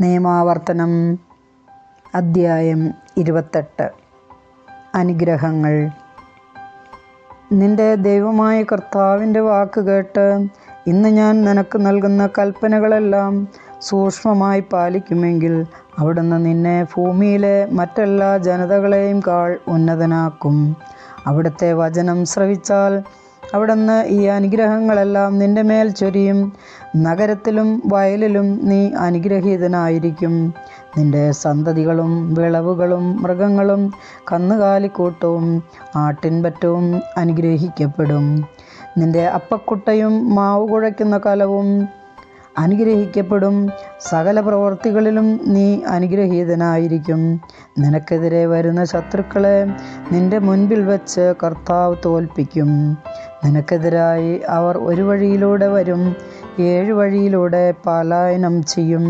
നിയമാവർത്തനം അദ്ധ്യായം ഇരുപത്തെട്ട്. അനുഗ്രഹങ്ങൾ. നിന്റെ ദൈവമായ കർത്താവിന്റെ വാക്ക് കേട്ട് ഇന്ന് ഞാൻ നിനക്ക് നൽകുന്ന കൽപ്പനകളെല്ലാം സൂക്ഷ്മമായി പാലിക്കുമെങ്കിൽ അവിടുന്ന് നിന്നെ ഭൂമിയിലെ മറ്റെല്ലാ ജനതകളെയും കാൾ ഉന്നതനാക്കും. അവിടുത്തെ വചനം ശ്രവിച്ചാൽ അവിടുന്ന് ഈ അനുഗ്രഹങ്ങളെല്ലാം നിന്റെ മേൽ ചൊരിയും. നഗരത്തിലും വയലിലും നീ അനുഗ്രഹീതനായിരിക്കും. നിന്റെ സന്തതികളും വിളവുകളും മൃഗങ്ങളും കന്നുകാലിക്കൂട്ടവും ആട്ടിൻപറ്റവും അനുഗ്രഹിക്കപ്പെടും. നിന്റെ അപ്പക്കുട്ടയും മാവ് കുഴയ്ക്കുന്ന കലവും അനുഗ്രഹിക്കപ്പെടും. സകല പ്രവർത്തികളിലും നീ അനുഗ്രഹീതനായിരിക്കും. നിനക്കെതിരെ വരുന്ന ശത്രുക്കളെ നിന്റെ മുൻപിൽ വെച്ച് കർത്താവ് തോൽപ്പിക്കും. നിനക്കെതിരായി അവർ ഒരു വഴിയിലൂടെ വരും ഏഴ് വഴിയിലൂടെ പലായനം ചെയ്യും.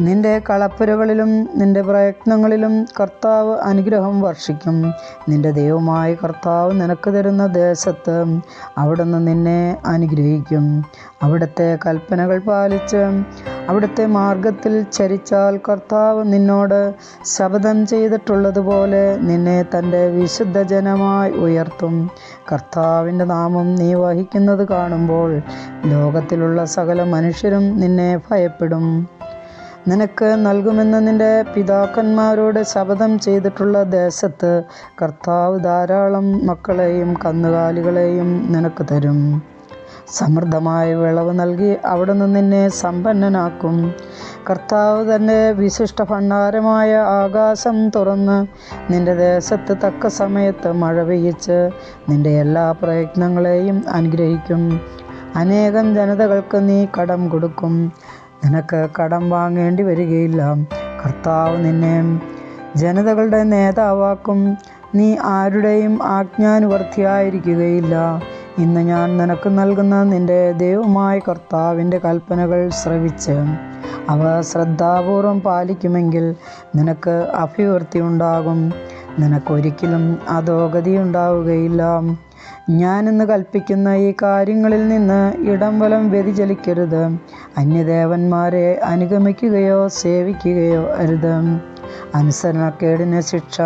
നിന്റെ കളപ്പുരകളിലും നിന്റെ പ്രയത്നങ്ങളിലും കർത്താവ് അനുഗ്രഹം വർഷിക്കും. നിന്റെ ദൈവമായ കർത്താവ് നിനക്ക് തരുന്ന ദേശത്ത് അവിടുന്ന് നിന്നെ അനുഗ്രഹിക്കും. അവിടുത്തെ കൽപ്പനകൾ പാലിച്ച് അവിടുത്തെ മാർഗത്തിൽ ചരിച്ചാൽ കർത്താവ് നിന്നോട് ശപഥം ചെയ്തിട്ടുള്ളതുപോലെ നിന്നെ തന്റെ വിശുദ്ധ ജനമായി ഉയർത്തും. കർത്താവിന്റെ നാമം നീ വഹിക്കുന്നത് കാണുമ്പോൾ ലോകത്തിലുള്ള സകല മനുഷ്യരും നിന്നെ ഭയപ്പെടും. നിനക്ക് നൽകുമെന്ന് നിന്റെ പിതാക്കന്മാരോട് ശപഥം ചെയ്തിട്ടുള്ള ദേശത്ത് കർത്താവ് ധാരാളം മക്കളെയും കന്നുകാലികളെയും നിനക്ക് തരും. സമൃദ്ധമായ വിളവ് നൽകി അവിടെ നിന്ന് നിന്നെ സമ്പന്നനാക്കും. കർത്താവ് തന്റെ വിശിഷ്ട ഭണ്ഡാരമായ ആകാശം തുറന്ന് നിന്റെ ദേശത്ത് തക്ക സമയത്ത് മഴ പെയ്യിച്ച് നിന്റെ എല്ലാ പ്രയത്നങ്ങളെയും അനുഗ്രഹിക്കും. അനേകം ജനതകൾക്ക് നീ കടം കൊടുക്കും. നിനക്ക് കടം വാങ്ങേണ്ടി വരികയില്ല. കർത്താവ് നിന്നെ ജനതകളുടെ നേതാവാക്കും. നീ ആരുടെയും ആജ്ഞാനുവർത്തിയായിരിക്കുകയില്ല. ഇന്ന് ഞാൻ നിനക്ക് നൽകുന്ന നിന്റെ ദൈവമായ കർത്താവിന്റെ കൽപ്പനകൾ ശ്രവിച്ച് അവ ശ്രദ്ധാപൂർവം പാലിക്കുമെങ്കിൽ നിനക്ക് അഭിവൃദ്ധി ഉണ്ടാകും നിനക്കൊരിക്കലും അധോഗതി ഉണ്ടാവുകയില്ല ഞാനിന്ന് കൽപ്പിക്കുന്ന ഈ കാര്യങ്ങളിൽ നിന്ന് ഇടംവലം വ്യതിചലിക്കരുത്. അന്യദേവന്മാരെ അനുഗമിക്കുകയോ സേവിക്കുകയോ അരുത്. അനുസരണക്കേടിന് ശിക്ഷ.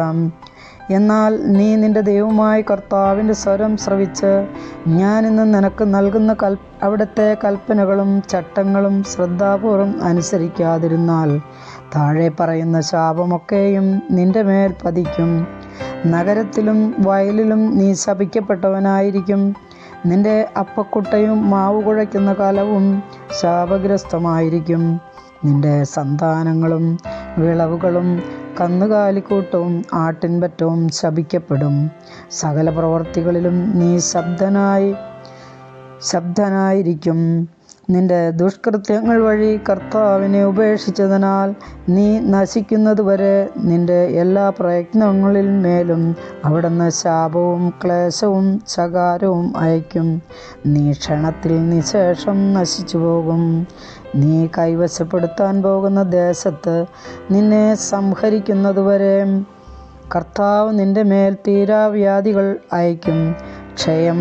എന്നാൽ നീ നിന്റെ ദൈവമായ കർത്താവിന്റെ സ്വരം ശ്രവിച്ച് ഞാനിന്ന് നിനക്ക് നൽകുന്ന കൽ അവിടുത്തെ കൽപ്പനകളും ചട്ടങ്ങളും ശ്രദ്ധാപൂർവം അനുസരിക്കാതിരുന്നാൽ താഴെ പറയുന്ന ശാപമൊക്കെയും നിന്റെ മേൽ പതിക്കും. നഗരത്തിലും വയലിലും നീ ശപിക്കപ്പെട്ടവനായിരിക്കും. നിന്റെ അപ്പക്കുട്ടയും മാവ് കുഴയ്ക്കുന്ന കാലവും ശാപഗ്രസ്തമായിരിക്കും. നിന്റെ സന്താനങ്ങളും വിളവുകളും കന്നുകാലിക്കൂട്ടവും ആട്ടിൻപറ്റവും ശപിക്കപ്പെടും. സകല പ്രവർത്തികളിലും നീ ശബ്ദനായി ശബ്ദനായിരിക്കും. നിന്റെ ദുഷ്കൃത്യങ്ങൾ വഴി കർത്താവിനെ ഉപേക്ഷിച്ചതിനാൽ നീ നശിക്കുന്നതുവരെ നിന്റെ എല്ലാ പ്രയത്നങ്ങളിൽ മേലും അവിടുന്ന് ശാപവും ക്ലേശവും ശകാരവും അയക്കും നീ ക്ഷണത്തിൽ നിശേഷം നശിച്ചു പോകും നീ കൈവശപ്പെടുത്താൻ പോകുന്ന ദേശത്ത് നിന്നെ സംഹരിക്കുന്നതുവരെ കർത്താവ് നിന്റെ മേൽ തീരാവ്യാധികൾ അയക്കും ക്ഷയം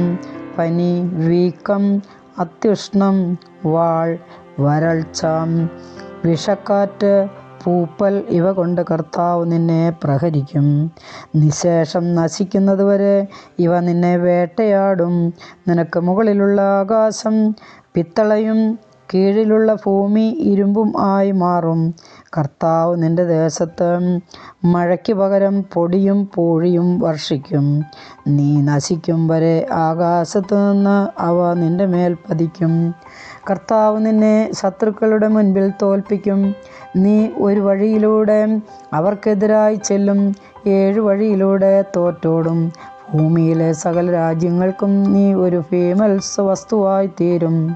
പനി വീക്കം അത്യുഷ്ണം വാൾ വരൾച്ച വിഷക്കാറ്റ് പൂപ്പൽ ഇവ കൊണ്ട് കർത്താവ് നിന്നെ പ്രഹരിക്കും. നിശേഷം നശിക്കുന്നതുവരെ ഇവ നിന്നെ വേട്ടയാടും. നിനക്ക് മുകളിലുള്ള ആകാശം പിത്തളയും കീഴിലുള്ള ഭൂമി ഇരുമ്പും ആയി മാറും. കർത്താവ് നിന്റെ ദേശത്ത് മഴയ്ക്ക് പകരം പൊടിയും പൂഴിയും വർഷിക്കും. നീ നശിക്കും വരെ ആകാശത്തു നിന്ന് അവ നിന്റെ മേൽ പതിക്കും. കർത്താവ് നിന്നെ ശത്രുക്കളുടെ മുൻപിൽ തോൽപ്പിക്കും. നീ ഒരു വഴിയിലൂടെ അവർക്കെതിരായി ചെല്ലും. ഏഴു വഴിയിലൂടെ തോറ്റോടും. ഭൂമിയിലെ സകല രാജ്യങ്ങൾക്കും നീ ഒരു ഫേമൽസ വസ്തുവായി തീരും.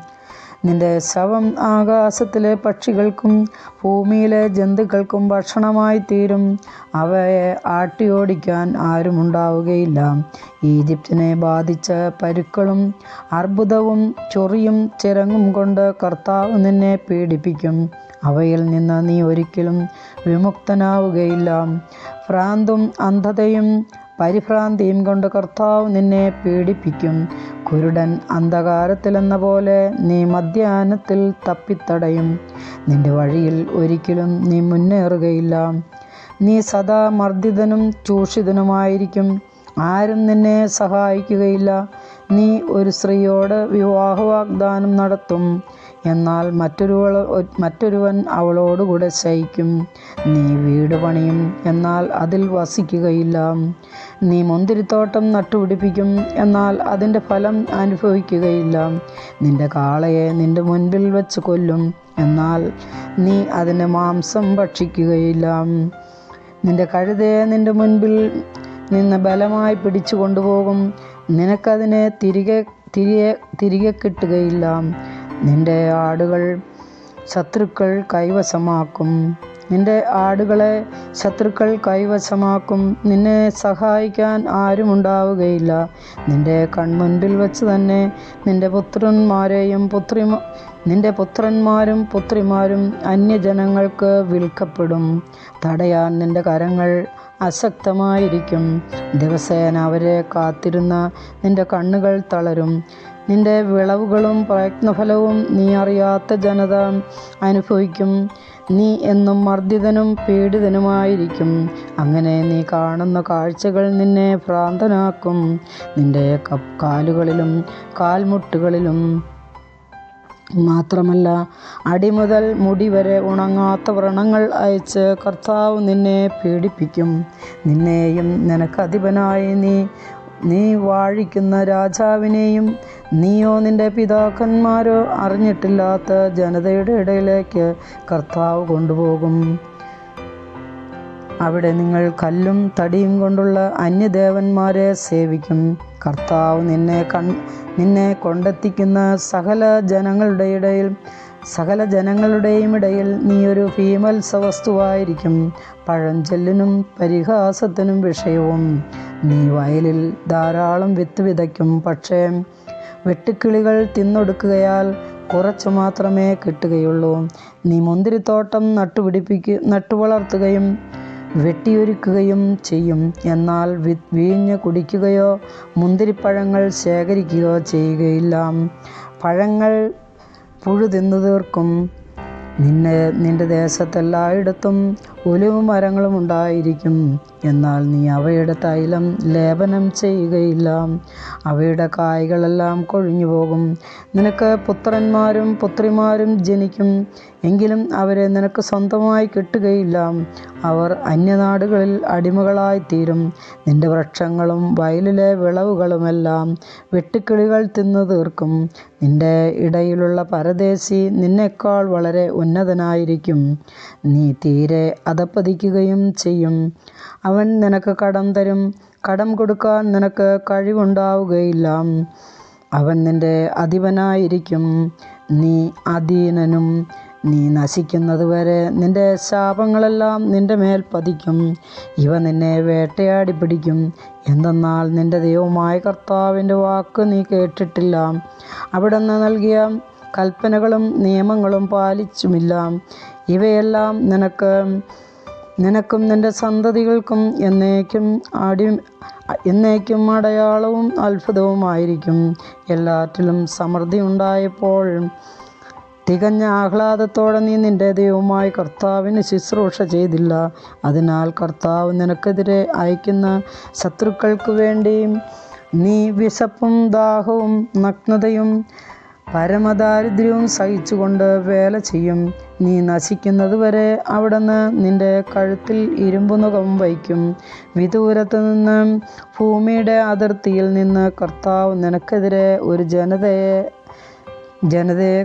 നിന്റെ ശവം ആകാശത്തിലെ പക്ഷികൾക്കും ഭൂമിയിലെ ജന്തുക്കൾക്കും ഭക്ഷണമായി തീരും. അവയെ ആട്ടിയോടിക്കാൻ ആരുമുണ്ടാവുകയില്ല ഈജിപ്തിനെ ബാധിച്ച പരുക്കളും അർബുദവും ചൊറിയും ചിരങ്ങും കൊണ്ട് കർത്താവ് നിന്നെ പീഡിപ്പിക്കും. അവയിൽ നിന്ന് നീ ഒരിക്കലും വിമുക്തനാവുകയില്ല. ഭ്രാന്തും അന്ധതയും പരിഭ്രാന്തിയും കൊണ്ട് കർത്താവ് നിന്നെ പീഡിപ്പിക്കും. കുരുടൻ അന്ധകാരത്തിലെന്ന പോലെ നീ മധ്യാനത്തിൽ തപ്പിത്തടയും. നിന്റെ വഴിയിൽ ഒരിക്കലും നീ മുന്നേറുകയില്ല. നീ സദാ മർദ്ദിതനും ചൂഷിതനുമായിരിക്കും. ആരും നിന്നെ സഹായിക്കുകയില്ല. നീ ഒരു സ്ത്രീയോട് വിവാഹ വാഗ്ദാനം നടത്തും. എന്നാൽ മറ്റൊരുവൾ മറ്റൊരുവൻ അവളോടുകൂടെ ശയിക്കും നീ വീട് പണിയും എന്നാൽ അതിൽ വസിക്കുകയില്ല. നീ മുന്തിരിത്തോട്ടം നട്ടുപിടിപ്പിക്കും എന്നാൽ അതിന്റെ ഫലം അനുഭവിക്കുകയില്ല. നിന്റെ കാളയെ നിന്റെ മുൻപിൽ വെച്ച് കൊല്ലും എന്നാൽ നീ അതിന്റെ മാംസം ഭക്ഷിക്കുകയില്ല. നിന്റെ കഴുതയെ നിന്റെ മുൻപിൽ നിന്ന് ബലമായി പിടിച്ചു കൊണ്ടുപോകും. നിനക്കതിനെ തിരികെ തിരികെ തിരികെ കിട്ടുകയില്ല. നിന്റെ ആടുകൾ ശത്രുക്കൾ കൈവശമാക്കും. നിന്റെ ആടുകളെ ശത്രുക്കൾ കൈവശമാക്കും. നിന്നെ സഹായിക്കാൻ ആരുമുണ്ടാവുകയില്ല. നിന്റെ കൺമുൻപിൽ വെച്ച് തന്നെ നിന്റെ പുത്രന്മാരെയും പുത്രി നിന്റെ പുത്രന്മാരും പുത്രിമാരും അന്യജനങ്ങൾക്ക് വിൽക്കപ്പെടും. തടയാൻ നിന്റെ കരങ്ങൾ അശക്തമായിരിക്കും. ദിവസേന അവരെ കാത്തിരുന്ന നിന്റെ കണ്ണുകൾ തളരും. നിന്റെ വിളവുകളും പ്രയത്നഫലവും നീ അറിയാത്ത ജനത അനുഭവിക്കും. നീ എന്നും മർദ്ദിതനും പീഡിതനുമായിരിക്കും. അങ്ങനെ നീ കാണുന്ന കാഴ്ചകൾ നിന്നെ ഭ്രാന്തനാക്കും. നിന്റെ കാലുകളിലും കാൽമുട്ടുകളിലും മാത്രമല്ല അടിമുതൽ മുടി വരെ ഉണങ്ങാത്ത വ്രണങ്ങൾ അയച്ച് കർത്താവ് നിന്നെ പീഡിപ്പിക്കും. നിന്നെയും നിനക്കധിപനായി നീ നീ വാഴിക്കുന്ന രാജാവിനെയും നീയോ നിന്റെ പിതാക്കന്മാരോ അറിഞ്ഞിട്ടില്ലാത്ത ജനതയുടെ ഇടയിലേക്ക് കർത്താവ് കൊണ്ടുപോകും. അവിടെ നിങ്ങൾ കല്ലും തടിയും കൊണ്ടുള്ള അന്യദേവന്മാരെ സേവിക്കും. കർത്താവ് നിന്നെ കൺ നിന്നെ കൊണ്ടെത്തിക്കുന്ന സകല ജനങ്ങളുടെ ഇടയിൽ സകല ജനങ്ങളുടെയും ഇടയിൽ നീ ഒരു ഭീമത്സവസ്തുവായിരിക്കും. പഴഞ്ചൊല്ലിനും പരിഹാസത്തിനും വിഷയവും. നീ വയലിൽ ധാരാളം വിത്ത് വിതയ്ക്കും പക്ഷേ വെട്ടുക്കിളികൾ തിന്നൊടുക്കുകയാൽ കുറച്ചു മാത്രമേ കിട്ടുകയുള്ളൂ. നീ മുന്തിരിത്തോട്ടം നട്ടുപിടിപ്പിക്കു നട്ടുവളർത്തുകയും വെട്ടിയൊരുക്കുകയും ചെയ്യും. എന്നാൽ വീഞ്ഞ് കുടിക്കുകയോ മുന്തിരിപ്പഴങ്ങൾ ശേഖരിക്കുകയോ ചെയ്യുകയില്ല. പഴങ്ങൾ പുഴു തിന്നു തീർക്കും. നിന്നെ നിന്റെ ദേശത്തെല്ലായിടത്തും ഒലിവ് മരങ്ങളും ഉണ്ടായിരിക്കും. എന്നാൽ നീ അവയുടെ തൈലം ലേപനം ചെയ്യുകയില്ല. അവയുടെ കായ്കളെല്ലാം കൊഴിഞ്ഞു പോകും. നിനക്ക് പുത്രന്മാരും പുത്രിമാരും ജനിക്കും. എങ്കിലും അവരെ നിനക്ക് സ്വന്തമായി കിട്ടുകയില്ല. അവർ അന്യനാടുകളിൽ അടിമകളായിത്തീരും. നിന്റെ വൃക്ഷങ്ങളും വയലിലെ വിളവുകളുമെല്ലാം വെട്ടുക്കിളികൾ തിന്നു തീർക്കും. നിന്റെ ഇടയിലുള്ള പരദേശി നിന്നേക്കാൾ വളരെ ഉന്നതനായിരിക്കും. നീ തീരെ അധപ്പതിക്കുകയും ചെയ്യും. അവൻ നിനക്ക് കടം തരും. കടം കൊടുക്കാൻ നിനക്ക് കഴിവുണ്ടാവുകയില്ല. അവൻ നിന്റെ അധിപനായിരിക്കും. നീ അധീനനും. നീ നശിക്കുന്നതുവരെ നിന്റെ ശാപങ്ങളെല്ലാം നിന്റെ മേൽ പതിക്കും. ഇവ നിന്നെ വേട്ടയാടി പിടിക്കും. എന്തെന്നാൽ നിന്റെ ദൈവമായ കർത്താവിന്റെ വാക്ക് നീ കേട്ടിട്ടില്ല. അവിടുന്ന് നൽകിയ കൽപ്പനകളും നിയമങ്ങളും പാലിച്ചുമില്ല. ഇവയെല്ലാം നിനക്ക് നിനക്കും നിന്റെ സന്തതികൾക്കും എന്നേക്കും അടി എന്നേക്കും അടയാളവും അത്ഭുതവുമായിരിക്കും. എല്ലാറ്റിലും സമൃദ്ധി ഉണ്ടായപ്പോൾ തികഞ്ഞ ആഹ്ലാദത്തോടെ നീ നിന്റെ ദൈവമായ കർത്താവിന് ശുശ്രൂഷ ചെയ്തില്ല. അതിനാൽ കർത്താവ് നിനക്കെതിരെ അയക്കുന്ന ശത്രുക്കൾക്ക് വേണ്ടി നീ വിശപ്പും ദാഹവും നഗ്നതയും പരമദാരിദ്ര്യവും സഹിച്ചുകൊണ്ട് വേല ചെയ്യും. നീ നശിക്കുന്നതുവരെ അവിടുന്ന് നിന്റെ കഴുത്തിൽ ഇരുമ്പു നുകം വയ്ക്കും. വിദൂരത്ത് നിന്ന് ഭൂമിയുടെ അതിർത്തിയിൽ നിന്ന് കർത്താവ് നിനക്കെതിരെ ഒരു ജനതയെ ജനതയെ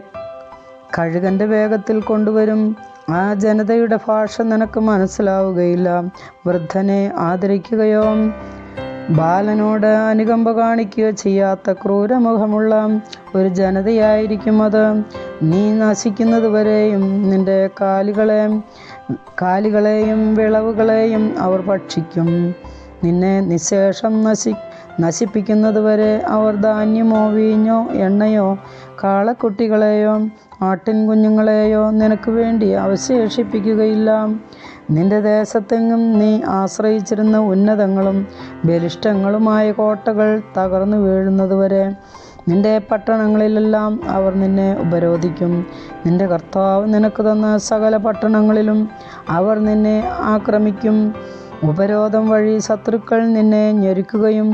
കഴുകന്റെ വേഗത്തിൽ കൊണ്ടുവരും. ആ ജനതയുടെ ഭാഷ നിനക്ക് മനസ്സിലാവുകയില്ല. വൃദ്ധനെ ആദരിക്കുകയോ ബാലനോട് അനുകമ്പ കാണിക്കുകയോ ചെയ്യാത്ത ക്രൂരമുഖമുള്ള ഒരു ജനതയായിരിക്കും അത്. നീ നശിക്കുന്നത് വരെയും നിന്റെ കാലുകളെ കാലുകളെയും വിളവുകളെയും അവർ ഭക്ഷിക്കും. നിന്നെ നിശേഷം നശി നശിപ്പിക്കുന്നതുവരെ അവർ ധാന്യമോ വീഞ്ഞോ എണ്ണയോ കാളക്കുട്ടികളെയോ ആട്ടിൻ കുഞ്ഞുങ്ങളെയോ നിനക്ക് വേണ്ടി അവശേഷിപ്പിക്കുകയില്ല. നിന്റെ ദേശത്തെങ്ങും നീ ആശ്രയിച്ചിരുന്ന ഉന്നതങ്ങളും ബലിഷ്ടങ്ങളുമായ കോട്ടകൾ തകർന്നു വീഴുന്നതുവരെ നിന്റെ പട്ടണങ്ങളിലെല്ലാം അവർ നിന്നെ ഉപരോധിക്കും. നിന്റെ കർത്താവ് നിനക്ക് തന്ന സകല പട്ടണങ്ങളിലും അവർ നിന്നെ ആക്രമിക്കും. ഉപരോധം വഴി ശത്രുക്കൾ നിന്നെ ഞെരുക്കുകയും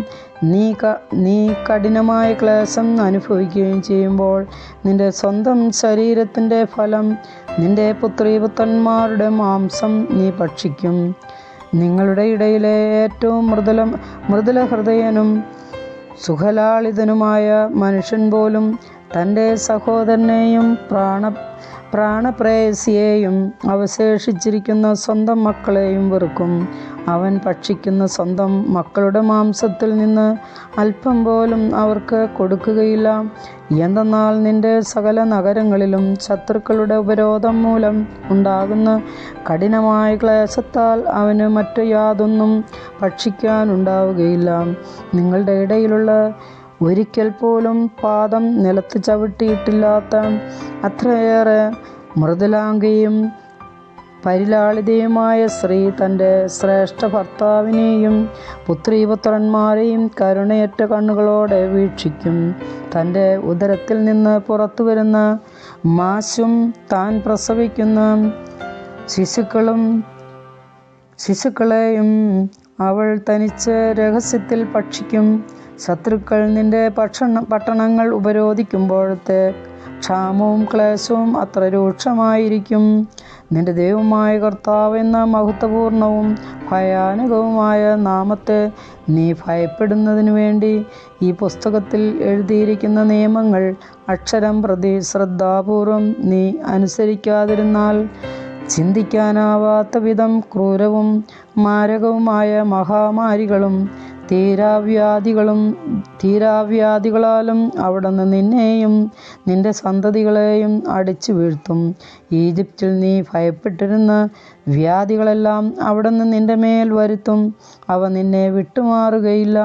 നീ ക നീ കഠിനമായ ക്ലേശം അനുഭവിക്കുകയും ചെയ്യുമ്പോൾ നിന്റെ സ്വന്തം ശരീരത്തിന്റെ ഫലം നിന്റെ പുത്രീപുത്രന്മാരുടെ മാംസം നീ ഭക്ഷിക്കും. നിങ്ങളുടെ ഇടയിലെ ഏറ്റവും മൃദുല മൃദുല ഹൃദയനും സുഖലാളിതനുമായ മനുഷ്യൻ പോലും തന്റെ സഹോദരനെയും പ്രാണ പ്രാണപ്രേയസിയെയും അവശേഷിച്ചിരിക്കുന്ന സ്വന്തം മക്കളെയും വെറുക്കും. അവൻ ഭക്ഷിക്കുന്ന സ്വന്തം മക്കളുടെ മാംസത്തിൽ നിന്ന് അല്പം പോലും അവർക്ക് കൊടുക്കുകയില്ല. എന്തെന്നാൽ നിന്റെ സകല നഗരങ്ങളിലും ശത്രുക്കളുടെ ഉപരോധം മൂലം ഉണ്ടാകുന്ന കഠിനമായ ക്ലേശത്താൽ അവന് മറ്റു യാതൊന്നും ഭക്ഷിക്കാനുണ്ടാവുകയില്ല. നിങ്ങളുടെ ഇടയിലുള്ള ഒരിക്കൽ പോലും പാദം നിലത്ത് ചവിട്ടിയിട്ടില്ലാത്ത അത്രയേറെ മൃദുലാംഗയും പരിലാളിതയുമായ സ്ത്രീ തന്റെ ശ്രേഷ്ഠ ഭർത്താവിനെയും പുത്രീപുത്രന്മാരെയും കരുണയറ്റ കണ്ണുകളോടെ വീക്ഷിക്കും. തന്റെ ഉദരത്തിൽ നിന്ന് പുറത്തു വരുന്ന മാശും താൻ പ്രസവിക്കുന്ന ശിശുക്കളും ശിശുക്കളെയും അവൾ തനിച്ച് രഹസ്യത്തിൽ ഭക്ഷിക്കും. ശത്രുക്കൾ നിന്റെ ഭക്ഷണ പട്ടണങ്ങൾ ഉപരോധിക്കുമ്പോഴത്തെ ക്ഷാമവും ക്ലേശവും അത്ര രൂക്ഷമായിരിക്കും. നിന്റെ ദൈവമായ കർത്താവ് എന്ന മഹത്വപൂർണവും ഭയാനകവുമായ നാമത്തെ നീ ഭയപ്പെടുന്നതിനു വേണ്ടി ഈ പുസ്തകത്തിൽ എഴുതിയിരിക്കുന്ന നിയമങ്ങൾ അക്ഷരം പ്രതി ശ്രദ്ധാപൂർവം നീ അനുസരിക്കാതിരുന്നാൽ ചിന്തിക്കാനാവാത്ത വിധം ക്രൂരവും മാരകവുമായ മഹാമാരികളും തീരാവ്യാധികളും തീരാവ്യാധികളാലും അവിടുന്ന് നിന്നെയും നിന്റെ സന്തതികളെയും അടിച്ചു വീഴ്ത്തും. ഈജിപ്തിൽ നീ ഭയപ്പെട്ടിരുന്ന വ്യാധികളെല്ലാം അവിടുന്ന് നിന്റെ മേൽ വരുത്തും. അവ നിന്നെ വിട്ടുമാറുകയില്ല.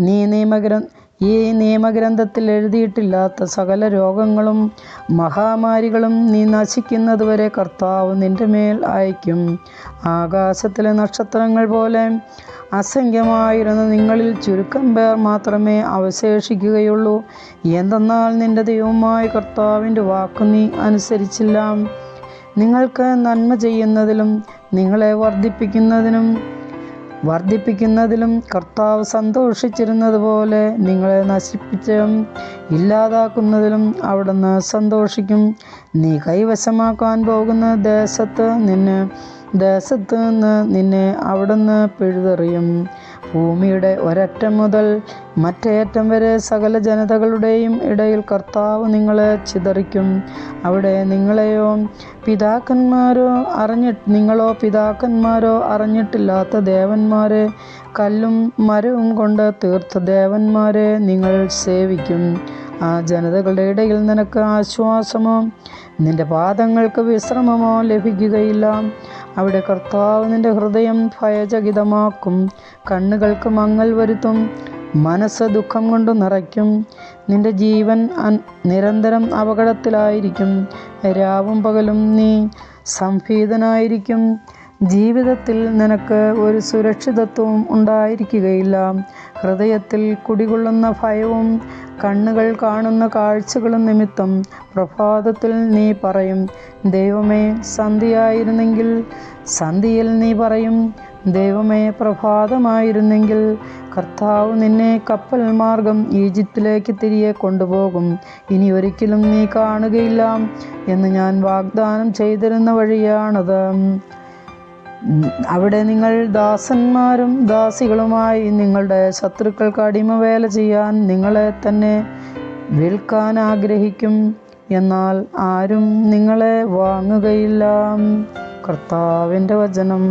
നീ നിയമഗ്ര ഈ നിയമഗ്രന്ഥത്തിൽ എഴുതിയിട്ടില്ലാത്ത സകല രോഗങ്ങളും മഹാമാരികളും നീ നശിക്കുന്നതുവരെ കർത്താവ് നിന്റെ മേൽ അയക്കും ആകാശത്തിലെ നക്ഷത്രങ്ങൾ പോലെ അസംഖ്യമായിരുന്ന നിങ്ങളിൽ ചുരുക്കം പേർ മാത്രമേ അവശേഷിക്കുകയുള്ളൂ. എന്തെന്നാൽ നിന്റെ ദൈവമായ കർത്താവിന്റെ വാക്ക് നീ അനുസരിച്ചില്ല. നിങ്ങൾക്ക് നന്മ ചെയ്യുന്നതിലും നിങ്ങളെ വർദ്ധിപ്പിക്കുന്നതിനും വർദ്ധിപ്പിക്കുന്നതിലും കർത്താവ് സന്തോഷിച്ചിരുന്നത് പോലെ നിങ്ങളെ നശിപ്പിച്ച് ഇല്ലാതാക്കുന്നതിലും അവിടുന്ന് സന്തോഷിക്കും. നീ കൈവശമാക്കാൻ പോകുന്ന ദേശത്ത് നിന്നെ ദേശത്ത് നിന്ന് നിന്നെ അവിടുന്ന് പിഴുതെറിയും. ഭൂമിയുടെ ഒരറ്റം മുതൽ മറ്റേറ്റം വരെ സകല ജനതകളുടെയും ഇടയിൽ കർത്താവ് നിങ്ങളെ ചിതറിക്കും. അവിടെ നിങ്ങളെയോ പിതാക്കന്മാരോ അറിഞ്ഞി നിങ്ങളോ പിതാക്കന്മാരോ അറിഞ്ഞിട്ടില്ലാത്ത ദേവന്മാരെ കല്ലും മരവും കൊണ്ട് തീർത്ത ദേവന്മാരെ നിങ്ങൾ സേവിക്കും. ആ ജനതകളുടെ ഇടയിൽ നിനക്ക് ആശ്വാസമോ നിന്റെ പാദങ്ങൾക്ക് വിശ്രമമോ ലഭിക്കുകയില്ല. അവിടെ കർത്താവ് നിന്റെ ഹൃദയം ഭയചകിതമാക്കും. കണ്ണുകൾക്ക് മങ്ങൽ വരുത്തും. മനസ്സ് ദുഃഖം കൊണ്ട് നിറയ്ക്കും. നിന്റെ ജീവൻ നിരന്തരം അപകടത്തിലായിരിക്കും. രാവും പകലും നീ സംഭീതനായിരിക്കും. ജീവിതത്തിൽ നിനക്ക് ഒരു സുരക്ഷിതത്വവും ഉണ്ടായിരിക്കുകയില്ല. ഹൃദയത്തിൽ കുടികൊള്ളുന്ന ഭയവും കണ്ണുകൾ കാണുന്ന കാഴ്ചകളും നിമിത്തം പ്രഭാതത്തിൽ നീ പറയും ദൈവമേ സന്ധിയായിരുന്നെങ്കിൽ സന്ധ്യയിൽ നീ പറയും ദൈവമേ പ്രഭാതമായിരുന്നെങ്കിൽ കർത്താവ് നിന്നെ കപ്പൽ മാർഗം ഈജിപ്തിലേക്ക് തിരികെ കൊണ്ടുപോകും. ഇനി ഒരിക്കലും നീ കാണുകയില്ല എന്ന് ഞാൻ വാഗ്ദാനം ചെയ്തിരുന്ന വഴിയാണത്. അവിടെ നിങ്ങൾ ദാസന്മാരും ദാസികളുമായി നിങ്ങളുടെ ശത്രുക്കൾക്ക് അടിമവേല ചെയ്യാൻ നിങ്ങളെ തന്നെ വിൽക്കാൻ ആഗ്രഹിക്കും. എന്നാൽ ആരും നിങ്ങളെ വാങ്ങുകയില്ല. കർത്താവിന്റെ വചനം.